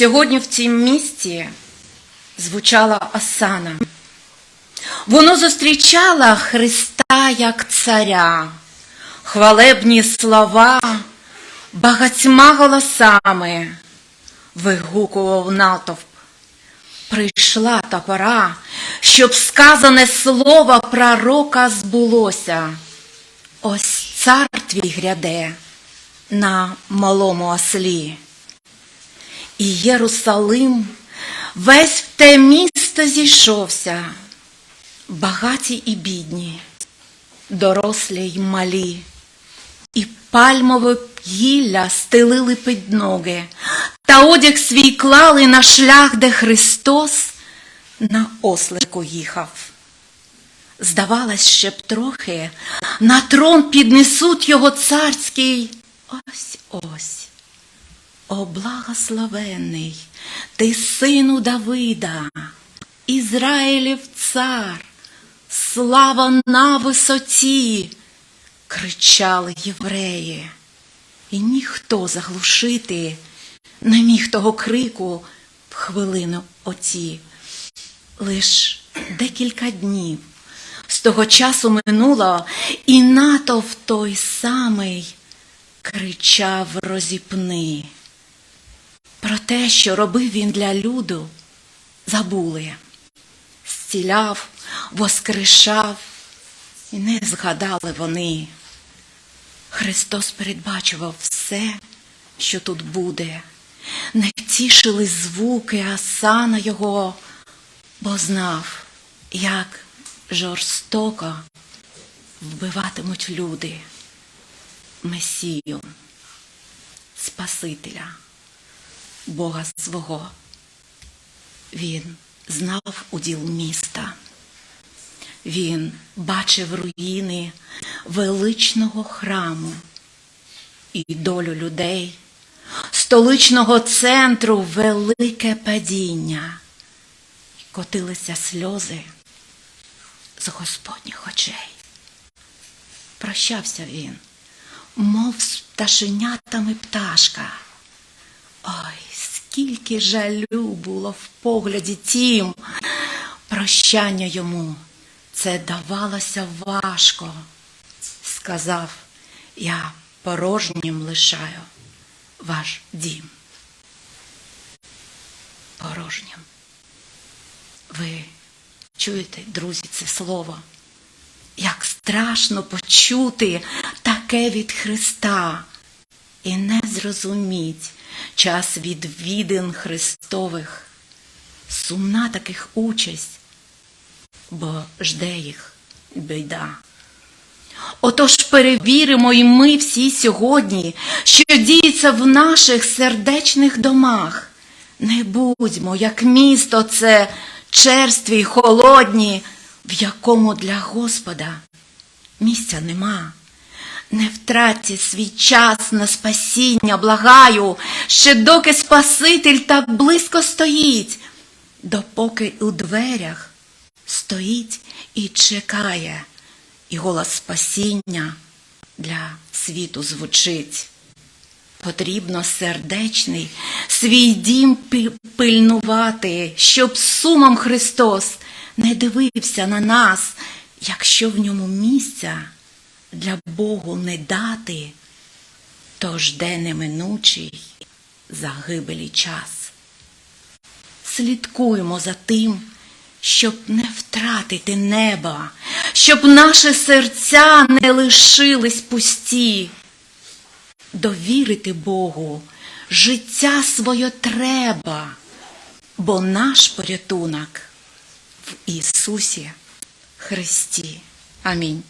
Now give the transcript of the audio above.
Сьогодні в цім місті звучала осана. Воно зустрічало Христа як царя, хвалебні слова багатьма голосами вигукував натовп. Прийшла та пора, щоб сказане слово пророка збулося. Ось цар твій гряде на малому ослі. І Єрусалим. Весь в те місто зійшовся, багаті і бідні, дорослі й малі, і пальмове гілля стелили під ноги, та одяг свій клали на шлях, де Христос на ослику їхав. Здавалось, ще б трохи на трон піднесуть його царський. Ось ось. О, благословенний, ти сину Давида, Ізраїлів цар, слава на висоті, кричали євреї, і ніхто заглушити не міг того крику в хвилину оті. Лиш декілька днів з того часу минуло, і натовп той самий кричав розіпни. Про те, що робив він для люду, забули, зціляв, воскрешав, і не згадали вони. Христос передбачував все, що тут буде. Не тішили звуки Асана його, бо знав, як жорстоко вбиватимуть люди Месію, Спасителя, Бога свого. Він знав уділ міста. Він бачив руїни величного храму і долю людей, столичного центру велике падіння. Котилися сльози з Господніх очей. Прощався він, мов з пташенятами пташка. Ой, скільки жалю було в погляді тім. Прощання йому це давалося важко. Сказав, я порожнім лишаю ваш дім. Порожнім. Ви чуєте, друзі, це слово? Як страшно почути таке від Христа і не зрозуміть час відвідин Христових. Сумна таких участь, бо жде їх біда. Отож перевіримо і ми всі сьогодні, що діється в наших сердечних домах. Не будьмо, як місто це черстві й холодні, в якому для Господа місця нема. Не втратьте свій час на спасіння, благаю, ще доки Спаситель так близько стоїть, допоки у дверях стоїть і чекає, і голос спасіння для світу звучить. Потрібно сердечний свій дім пильнувати, щоб сумом Христос не дивився на нас, якщо в ньому місця для Богу не дати, то жде неминучий загибелі час. Слідкуємо за тим, щоб не втратити неба, щоб наші серця не лишились пусті. Довірити Богу життя своє треба, бо наш порятунок в Ісусі Христі. Амінь.